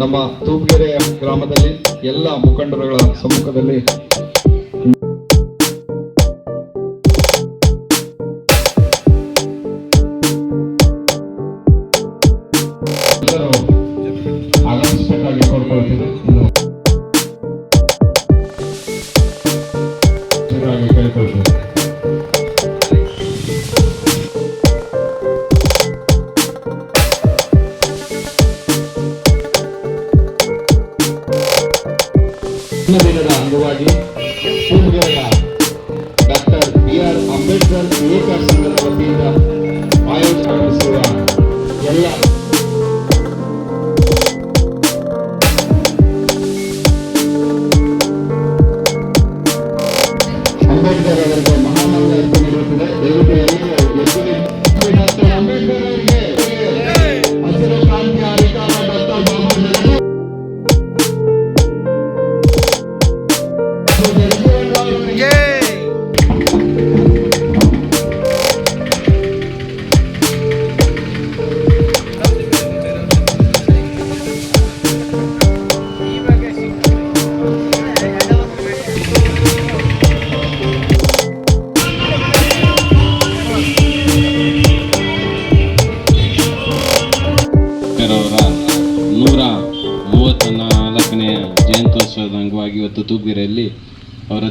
ನಮ್ಮ ತೂಪ್ಗೆರೆ ಗ್ರಾಮದಲ್ಲಿ ಎಲ್ಲ ಮುಖಂಡರುಗಳ ಸಮ್ಮುಖದಲ್ಲಿ ಎಲ್ಲರೂ ಇನ್ನು ದಿನದ ಅಂಗವಾಗಿ ತೂಪ್ಗೆರೆಯ ಡಾಕ್ಟರ್ ಬಿ ಆರ್ ಅಂಬೇಡ್ಕರ್ ಯುವಕ ಸಂಘದ ವತಿಯಿಂದ ಆಯೋಜಿಸಿರುವ ಎಲ್ಲ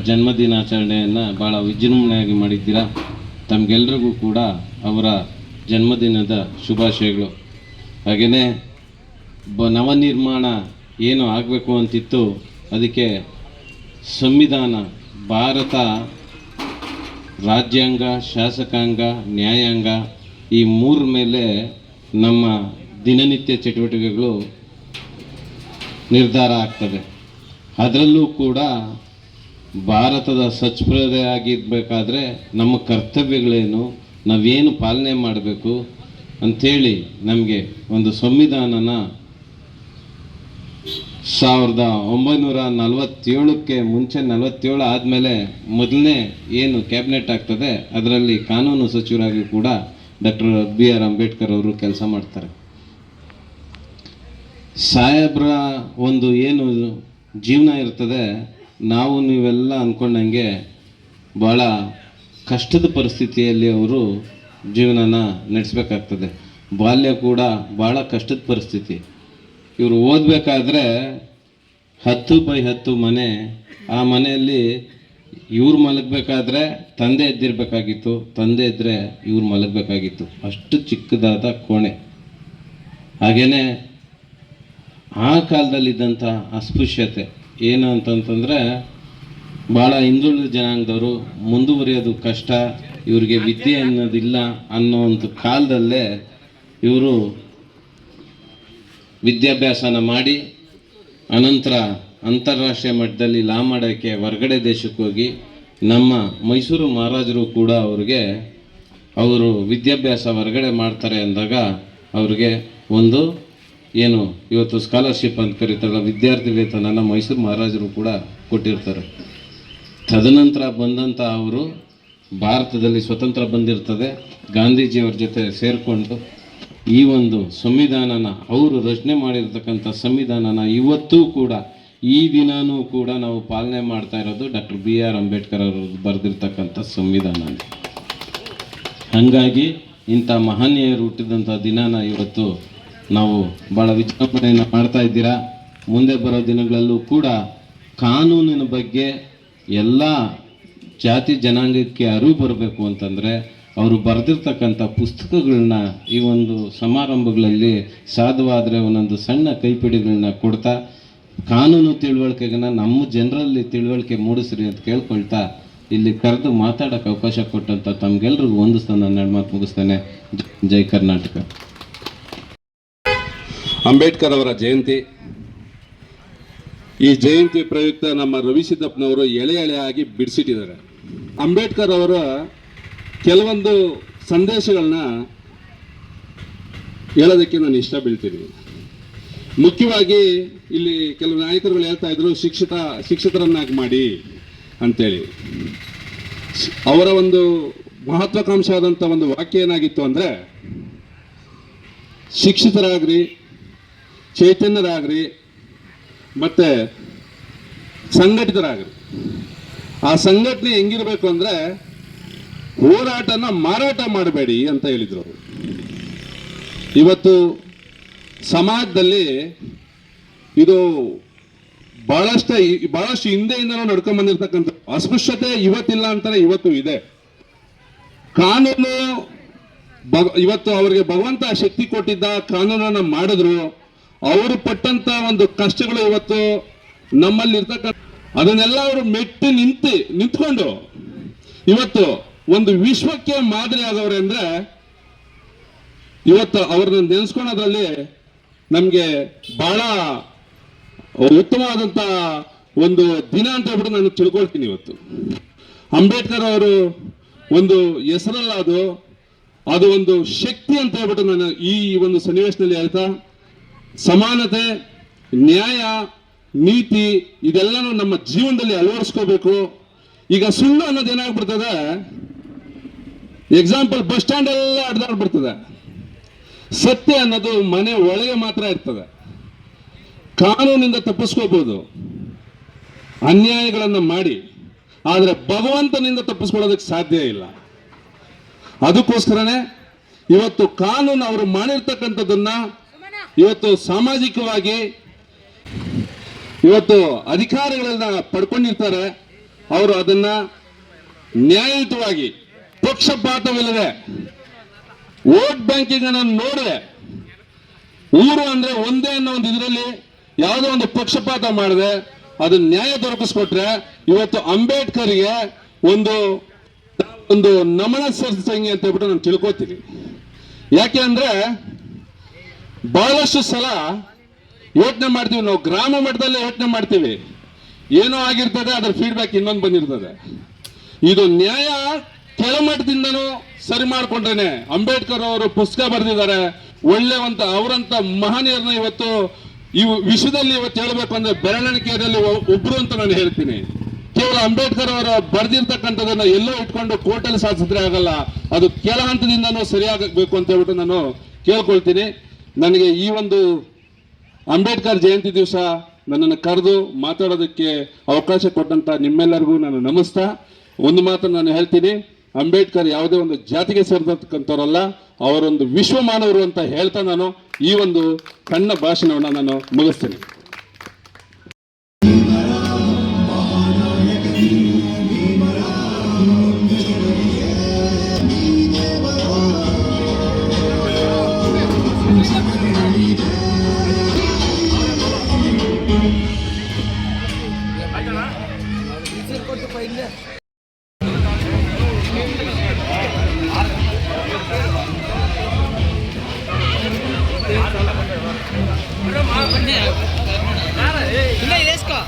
ಅವರ ಜನ್ಮ ದಿನಾಚರಣೆಯನ್ನು ಭಾಳ ವಿಜೃಂಭಣೆಯಾಗಿ ಮಾಡಿದ್ದೀರಾ? ತಮಗೆಲ್ರಿಗೂ ಕೂಡ ಅವರ ಜನ್ಮದಿನದ ಶುಭಾಶಯಗಳು. ಹಾಗೆಯೇ ಬ, ನವನಿರ್ಮಾಣ ಏನು ಆಗಬೇಕು ಅಂತಿತ್ತು, ಅದಕ್ಕೆ ಸಂವಿಧಾನ, ಭಾರತ, ರಾಜ್ಯಾಂಗ, ಶಾಸಕಾಂಗ, ನ್ಯಾಯಾಂಗ, ಈ ಮೂರ ಮೇಲೆ ನಮ್ಮ ದಿನನಿತ್ಯ ಚಟುವಟಿಕೆಗಳು ನಿರ್ಧಾರ ಆಗ್ತದೆ ಅದರಲ್ಲೂ ಕೂಡ ಭಾರತದ ಸಚ್ಪ್ರದೆ ಆಗಿರ್ಬೇಕಾದ್ರೆ ನಮ್ಮ ಕರ್ತವ್ಯಗಳೇನು, ನಾವೇನು ಪಾಲನೆ ಮಾಡಬೇಕು ಅಂಥೇಳಿ ನಮಗೆ ಒಂದು ಸಂವಿಧಾನನ ಸಾವಿರದ ಒಂಬೈನೂರ ನಲವತ್ತೇಳಕ್ಕೆ ಮುಂಚೆ ನಲವತ್ತೇಳು ಆದಮೇಲೆ ಮೊದಲನೇ ಏನು ಕ್ಯಾಬಿನೆಟ್ ಆಗ್ತದೆ, ಅದರಲ್ಲಿ ಕಾನೂನು ಸಚಿವರಾಗಿ ಕೂಡ ಡಾಕ್ಟರ್ ಬಿ ಆರ್ ಅಂಬೇಡ್ಕರ್ ಅವರು ಕೆಲಸ ಮಾಡ್ತಾರೆ. ಸಾಹೇಬ್ರ ಒಂದು ಏನು ಜೀವನ ಇರ್ತದೆ ನಾವು ನೀವೆಲ್ಲ ಅಂದ್ಕೊಂಡಂಗೆ ಭಾಳ ಕಷ್ಟದ ಪರಿಸ್ಥಿತಿಯಲ್ಲಿ ಅವರು ಜೀವನನ ನಡೆಸಬೇಕಾಗ್ತದೆ. ಬಾಲ್ಯ ಕೂಡ ಭಾಳ ಕಷ್ಟದ ಪರಿಸ್ಥಿತಿ. ಇವರು ಓದಬೇಕಾದ್ರೆ ಹತ್ತು ಬೈ ಹತ್ತು ಮನೆ, ಆ ಮನೆಯಲ್ಲಿ ಇವ್ರು ಮಲಗಬೇಕಾದ್ರೆ ತಂದೆ ಎದ್ದಿರಬೇಕಾಗಿತ್ತು, ತಂದೆ ಇದ್ದರೆ ಇವ್ರು ಮಲಗಬೇಕಾಗಿತ್ತು. ಅಷ್ಟು ಚಿಕ್ಕದಾದ ಕೋಣೆ. ಹಾಗೆಯೇ ಆ ಕಾಲದಲ್ಲಿದ್ದಂಥ ಅಸ್ಪೃಶ್ಯತೆ ಏನು ಅಂತಂತಂದರೆ ಭಾಳ ಹಿಂದುಳಿದ ಜನಾಂಗದವರು ಮುಂದುವರಿಯೋದು ಕಷ್ಟ, ಇವರಿಗೆ ವಿದ್ಯೆ ಅನ್ನೋದಿಲ್ಲ ಅನ್ನೋವಂಥ ಕಾಲದಲ್ಲೇ ಇವರು ವಿದ್ಯಾಭ್ಯಾಸನ ಮಾಡಿ, ಅನಂತರ ಅಂತಾರಾಷ್ಟ್ರೀಯ ಮಟ್ಟದಲ್ಲಿ ಲಾ ಮಾಡೋಕ್ಕೆ ಹೊರಗಡೆ ದೇಶಕ್ಕೆ ಹೋಗಿ, ನಮ್ಮ ಮೈಸೂರು ಮಹಾರಾಜರು ಕೂಡ ಅವ್ರಿಗೆ ಅವರು ವಿದ್ಯಾಭ್ಯಾಸ ಹೊರಗಡೆ ಮಾಡ್ತಾರೆ ಅಂದಾಗ ಅವ್ರಿಗೆ ಒಂದು ಏನು, ಇವತ್ತು ಸ್ಕಾಲರ್ಶಿಪ್ ಅಂತ ಕರೀತಾರಲ್ಲ, ವಿದ್ಯಾರ್ಥಿ ವೇತನನ ಮೈಸೂರು ಮಹಾರಾಜರು ಕೂಡ ಕೊಟ್ಟಿರ್ತಾರೆ. ತದನಂತರ ಬಂದಂಥ ಅವರು ಭಾರತದಲ್ಲಿ ಸ್ವತಂತ್ರ ಬಂದಿರ್ತದೆ. ಗಾಂಧೀಜಿಯವ್ರ ಜೊತೆ ಸೇರಿಕೊಂಡು ಈ ಒಂದು ಸಂವಿಧಾನನ, ಅವರು ರಚನೆ ಮಾಡಿರ್ತಕ್ಕಂಥ ಸಂವಿಧಾನನ ಇವತ್ತೂ ಕೂಡ, ಈ ದಿನಾನೂ ಕೂಡ ನಾವು ಪಾಲನೆ ಮಾಡ್ತಾ ಇರೋದು ಡಾಕ್ಟರ್ ಬಿ ಆರ್ ಅಂಬೇಡ್ಕರ್ ಅವರು ಬರೆದಿರ್ತಕ್ಕಂಥ ಸಂವಿಧಾನ ಹಾಗಾಗಿ ಇಂಥ ಮಹನೀಯರು ಹುಟ್ಟಿದಂಥ ದಿನಾನ ಇವತ್ತು ನಾವು ಭಾಳ ವಿಜೃಂಭಣೆಯನ್ನು ಮಾಡ್ತಾ ಇದ್ದೀರಾ? ಮುಂದೆ ಬರೋ ದಿನಗಳಲ್ಲೂ ಕೂಡ ಕಾನೂನಿನ ಬಗ್ಗೆ ಎಲ್ಲ ಜಾತಿ ಜನಾಂಗಕ್ಕೆ ಅರಿವು ಬರಬೇಕು ಅಂತಂದರೆ ಅವರು ಬರೆದಿರ್ತಕ್ಕಂಥ ಪುಸ್ತಕಗಳನ್ನ ಈ ಒಂದು ಸಮಾರಂಭಗಳಲ್ಲಿ ಸಾಧುವಾದರೆ ಒಂದೊಂದು ಸಣ್ಣ ಕೈಪಿಡಿಗಳನ್ನ ಕೊಡ್ತಾ ಕಾನೂನು ತಿಳುವಳಿಕೆಗನ್ನ ನಮ್ಮ ಜನರಲ್ಲಿ ತಿಳುವಳಿಕೆ ಮೂಡಿಸ್ರಿ ಅಂತ ಕೇಳ್ಕೊಳ್ತಾ ಇಲ್ಲಿ ಕರೆದು ಮಾತಾಡೋಕ್ಕೆ ಅವಕಾಶ ಕೊಟ್ಟಂಥ ತಮ್ಗೆಲ್ರಿಗೂ ಒಂದು ನನ್ನ ಮಾತು ಮುಗಿಸ್ತೇನೆ. ಜೈ ಕರ್ನಾಟಕ. ಅಂಬೇಡ್ಕರ್ ಅವರ ಜಯಂತಿ. ಈ ಜಯಂತಿ ಪ್ರಯುಕ್ತ ನಮ್ಮ ರವಿ ಸಿದ್ದಪ್ಪನವರು ಎಳೆ ಎಳೆಯಾಗಿ ಬಿಡಿಸಿಟ್ಟಿದ್ದಾರೆ. ಅಂಬೇಡ್ಕರ್ ಅವರ ಕೆಲವೊಂದು ಸಂದೇಶಗಳನ್ನ ಹೇಳೋದಕ್ಕೆ ನಾನು ಇಷ್ಟ ಬೀಳ್ತೀನಿ. ಮುಖ್ಯವಾಗಿ ಇಲ್ಲಿ ಕೆಲವು ನಾಯಕರುಗಳು ಹೇಳ್ತಾ ಇದ್ರು, ಶಿಕ್ಷಿತ, ಶಿಕ್ಷಿತರನ್ನಾಗಿ ಮಾಡಿ ಅಂತೇಳಿ. ಅವರ ಒಂದು ಮಹತ್ವಾಕಾಂಕ್ಷಾದಂಥ ಒಂದು ವಾಕ್ಯ ಏನಾಗಿತ್ತು ಅಂದರೆ, ಶಿಕ್ಷಿತರಾಗ್ರಿ ಚೈತನ್ಯರಾಗ್ರಿ ಮತ್ತೆ ಸಂಘಟಿತರಾಗ್ರಿ. ಆ ಸಂಘಟನೆ ಹೆಂಗಿರ್ಬೇಕು ಅಂದ್ರೆ ಹೋರಾಟನ ಮಾರಾಟ ಮಾಡಬೇಡಿ ಅಂತ ಹೇಳಿದ್ರು ಅವರು. ಇವತ್ತು ಸಮಾಜದಲ್ಲಿ ಇದು ಬಹಳಷ್ಟು ಬಹಳಷ್ಟು ಹಿಂದೆಯಿಂದನೂ ನಡ್ಕೊಂಡ್ ಬಂದಿರತಕ್ಕಂಥ ಅಸ್ಪೃಶ್ಯತೆ ಇವತ್ತಿಲ್ಲ ಅಂತಾನೆ ಇವತ್ತು ಇದೆ. ಕಾನೂನು ಭಗ- ಇವತ್ತು ಅವರಿಗೆ ಭಗವಂತ ಶಕ್ತಿ ಕೊಟ್ಟಿದ್ದ ಕಾನೂನನ್ನ ಮಾಡಿದ್ರು. ಅವರು ಪಟ್ಟಂತ ಒಂದು ಕಷ್ಟಗಳು ಇವತ್ತು ನಮ್ಮಲ್ಲಿ ಇರ್ತಕ್ಕಂಥ ಅದನ್ನೆಲ್ಲ ಅವರು ಮೆಟ್ಟಿ ನಿಂತು, ನಿಂತ್ಕೊಂಡು ಇವತ್ತು ಒಂದು ವಿಶ್ವಕ್ಕೆ ಮಾದರಿ ಆದವ್ರೆ ಅಂದ್ರೆ ಇವತ್ತು ಅವ್ರನ್ನ ನೆನೆಸ್ಕೊಳೋದ್ರಲ್ಲಿ ನಮ್ಗೆ ಬಹಳ ಉತ್ತಮವಾದಂತ ಒಂದು ದಿನ ಅಂತ ಹೇಳ್ಬಿಟ್ಟು ನಾನು ತಿಳ್ಕೊಳ್ತೀನಿ ಇವತ್ತು. ಅಂಬೇಡ್ಕರ್ ಅವರು ಒಂದು ಹೆಸರಲ್ಲ ಅದು ಅದು ಒಂದು ಶಕ್ತಿ ಅಂತ ಹೇಳ್ಬಿಟ್ಟು ನಾನು ಈ ಒಂದು ಸನ್ನಿವೇಶದಲ್ಲಿ ಹೇಳ್ತಾ ಸಮಾನತೆ, ನ್ಯಾಯ, ನೀತಿ, ಇದೆಲ್ಲನೂ ನಮ್ಮ ಜೀವನದಲ್ಲಿ ಅಳವಡಿಸ್ಕೋಬೇಕು. ಈಗ ಸುಳ್ಳು ಅನ್ನೋದು ಏನಾಗ್ಬಿಡ್ತದೆ? ಎಕ್ಸಾಂಪಲ್ ಬಸ್ ಸ್ಟ್ಯಾಂಡ್ ಎಲ್ಲ ಅಡ್ದಾಡ್ಬಿಡ್ತದೆ ಸತ್ಯ ಅನ್ನೋದು ಮನೆ ಒಳಗೆ ಮಾತ್ರ ಇರ್ತದೆ. ಕಾನೂನಿಂದ ತಪ್ಪಿಸ್ಕೋಬಹುದು ಅನ್ಯಾಯಗಳನ್ನು ಮಾಡಿ, ಆದರೆ ಭಗವಂತನಿಂದ ತಪ್ಪಿಸ್ಕೊಳ್ಳೋದಕ್ಕೆ ಸಾಧ್ಯ ಇಲ್ಲ. ಅದಕ್ಕೋಸ್ಕರನೇ ಇವತ್ತು ಕಾನೂನು ಅವರು ಮಾಡಿರ್ತಕ್ಕಂಥದ್ದನ್ನ ಇವತ್ತು ಸಾಮಾಜಿಕವಾಗಿ ಇವತ್ತು ಅಧಿಕಾರಿಗಳನ್ನ ಪಡ್ಕೊಂಡಿರ್ತಾರೆ, ಅವರು ಅದನ್ನ ನ್ಯಾಯಯುತವಾಗಿ ಪಕ್ಷಪಾತವಿಲ್ಲದೆ ವೋಟ್ ಬ್ಯಾಂಕಿಂಗ್ ಅನ್ನ ನೋಡಿದೆ. ಊರು ಅಂದ್ರೆ ಒಂದೇ ಅನ್ನೋ ಒಂದು ಇದರಲ್ಲಿ ಯಾವುದೋ ಒಂದು ಪಕ್ಷಪಾತ ಮಾಡಿದೆ, ಅದು ನ್ಯಾಯ ದೊರಕಿಸ್ಕೊಟ್ರೆ ಇವತ್ತು ಅಂಬೇಡ್ಕರ್ಗೆ ಒಂದು ಒಂದು ನಮನ ಸಲ್ಲಿಸಂಗೆ ಅಂತ ಹೇಳ್ಬಿಟ್ಟು ನಾನು ತಿಳ್ಕೊತೀನಿ. ಯಾಕೆ ಅಂದ್ರೆ ಬಹಳಷ್ಟು ಸಲ ಯೋಚನೆ ಮಾಡ್ತೀವಿ. ನಾವು ಗ್ರಾಮ ಮಟ್ಟದಲ್ಲೇ ಯೋಚನೆ ಮಾಡ್ತೀವಿ. ಏನೋ ಆಗಿರ್ತದೆ, ಅದ್ರ ಫೀಡ್ಬ್ಯಾಕ್ ಇನ್ನೊಂದು ಬಂದಿರ್ತದೆ. ಇದು ನ್ಯಾಯ ಕೆಳಮಟ್ಟದಿಂದನೂ ಸರಿ ಮಾಡ್ಕೊಂಡ್ರೇನೆ. ಅಂಬೇಡ್ಕರ್ ಅವರು ಪುಸ್ತಕ ಬರೆದಿದ್ದಾರೆ. ಒಳ್ಳೆ ಅಂತ ಅವರಂತ ಮಹನೀಯರನ್ನ ಇವತ್ತು ಈ ವಿಷಯದಲ್ಲಿ ಇವತ್ತು ಹೇಳಬೇಕು ಅಂದ್ರೆ ಬೆರಳಿಕೆಯಲ್ಲಿ ಒಬ್ರು ಅಂತ ನಾನು ಹೇಳ್ತೀನಿ. ಕೇವಲ ಅಂಬೇಡ್ಕರ್ ಅವರು ಬರೆದಿರ್ತಕ್ಕಂಥದ್ದನ್ನ ಎಲ್ಲೋ ಇಟ್ಕೊಂಡು ಕೋರ್ಟಲ್ಲಿ ಸಾಧಿಸಿದ್ರೆ ಆಗಲ್ಲ. ಅದು ಕೆಳ ಹಂತದಿಂದನೂ ಸರಿಯಾಗಬೇಕು ಅಂತ ಹೇಳ್ಬಿಟ್ಟು ನಾನು ಕೇಳ್ಕೊಳ್ತೀನಿ. ನನಗೆ ಈ ಒಂದು ಅಂಬೇಡ್ಕರ್ ಜಯಂತಿ ದಿವಸ ನನ್ನನ್ನು ಕರೆದು ಮಾತಾಡೋದಕ್ಕೆ ಅವಕಾಶ ಕೊಟ್ಟಂತ ನಿಮ್ಮೆಲ್ಲರಿಗೂ ನಾನು ನಮಸ್ತಾ. ಒಂದು ಮಾತನ್ನು ನಾನು ಹೇಳ್ತೀನಿ, ಅಂಬೇಡ್ಕರ್ ಯಾವುದೇ ಒಂದು ಜಾತಿಗೆ ಸೇರಿರ್ತಕ್ಕಂಥವ್ರಲ್ಲ ಅವರೊಂದು ವಿಶ್ವ ಮಾನವರು ಅಂತ ಹೇಳ್ತಾ ನಾನು ಈ ಒಂದು ಸಣ್ಣ ಭಾಷಣವನ್ನು ನಾನು ಮುಗಿಸ್ತೀನಿ. ఇంకా